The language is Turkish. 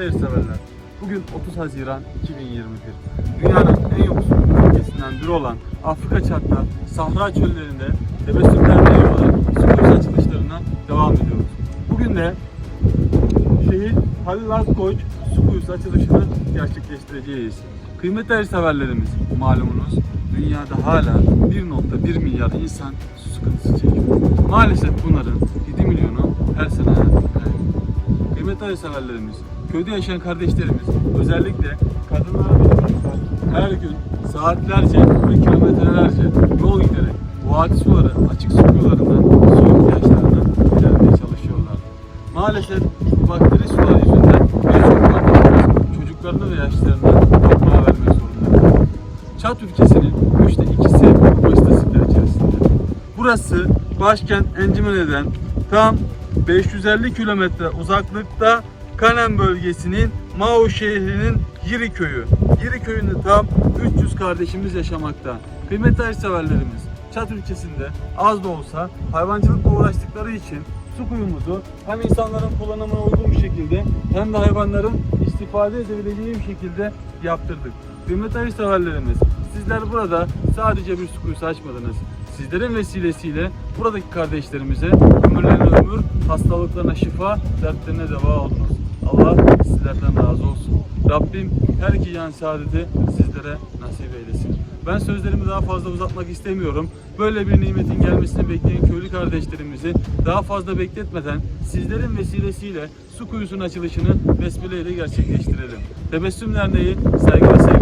hayırseverler. Bugün 30 Haziran 2021. Dünyanın en yoksul ülkesinden biri olan Afrika Çatlar Sahra çöllerinde tebessüm derneği olarak su kuyusu açılışlarına devam ediyoruz. Bugün de şehit Halil Akkoç su kuyusu açılışını gerçekleştireceğiz. Kıymetli hayırseverlerimiz malumunuz dünyada hala 1.1 milyar insan su sıkıntısı çekiyor. Maalesef bunların 7 milyonu her sene. Kıymetli hayırseverlerimiz, köyde yaşayan kardeşlerimiz, özellikle kadınlar ve çocuklar her gün saatlerce ve kilometrelerce yol giderek bu adi suları, açık su kuyularından su ihtiyaçlarını gidermeye çalışıyorlar. Maalesef bu bakteri sular yüzünden birçok kardeşimiz çocuklarını ve yaşlarını toprağa vermek zorunda. Çat ülkesinin üçte ikisi bu istatistikler içerisinde. Burası başkent Encimene'den tam 550 kilometre uzaklıkta Kanem bölgesinin Mao şehrinin Yiri köyü. Yiri köyünde tam 300 kardeşimiz yaşamakta. Kıymetli hayırseverlerimiz Çat ülkesinde az da olsa hayvancılıkla uğraştıkları için su kuyumuzu hem insanların kullanımına uygun bir şekilde hem de hayvanların istifade edebileceği bir şekilde yaptırdık. Kıymetli hayırseverlerimiz sizler burada sadece bir su kuyusu açmadınız. Sizlerin vesilesiyle buradaki kardeşlerimize ömürlerine ömür, hastalıklarına şifa, dertlerine deva oldunuz. Allah sizlerden razı olsun. Rabbim her iki yan saadeti sizlere nasip eylesin. Ben sözlerimi daha fazla uzatmak istemiyorum. Böyle bir nimetin gelmesini bekleyen köylü kardeşlerimizi daha fazla bekletmeden sizlerin vesilesiyle su kuyusunun açılışını besmele ile gerçekleştirelim. Tebessüm Derneği saygı ve sevgilerimle.